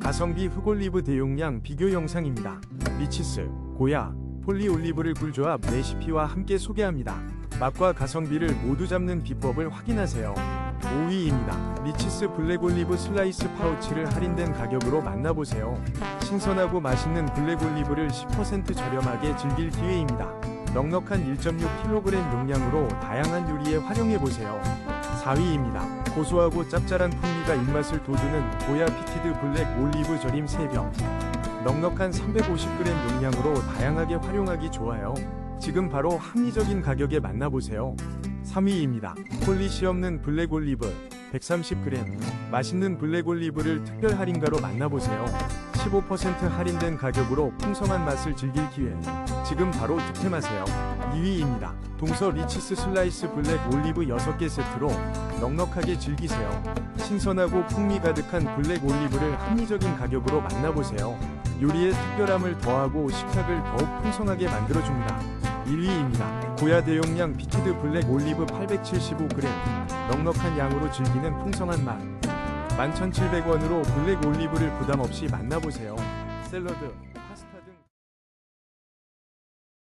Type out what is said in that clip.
가성비 흑올리브 대용량 비교 영상입니다. 리치스, 고야, 폴리올리브를 꿀조합 레시피와 함께 소개합니다. 맛과 가성비를 모두 잡는 비법을 확인하세요. 5위입니다. 리치스 블랙올리브 슬라이스 파우치를 할인된 가격으로 만나보세요. 신선하고 맛있는 블랙올리브를 10% 저렴하게 즐길 기회입니다. 넉넉한 1.6kg 용량으로 다양한 요리에 활용해보세요. 4위입니다. 고소하고 짭짤한 풍미가 입맛을 돋우는 고야 피티드 블랙 올리브 절임 3병. 넉넉한 350g 용량으로 다양하게 활용하기 좋아요. 지금 바로 합리적인 가격에 만나보세요. 3위입니다. 폴리시 없는 블랙 올리브 130g. 맛있는 블랙 올리브를 특별 할인가로 만나보세요. 15% 할인된 가격으로 풍성한 맛을 즐길 기회. 지금 바로 득템하세요. 2위입니다. 동서 리치스 슬라이스 블랙 올리브 6개 세트로 넉넉하게 즐기세요. 신선하고 풍미 가득한 블랙 올리브를 합리적인 가격으로 만나보세요. 요리에 특별함을 더하고 식탁을 더욱 풍성하게 만들어줍니다. 1위입니다. 고야 대용량 피티드 블랙 올리브 875g. 넉넉한 양으로 즐기는 풍성한 맛. 11,700원으로 블랙 올리브를 부담 없이 만나보세요. 샐러드,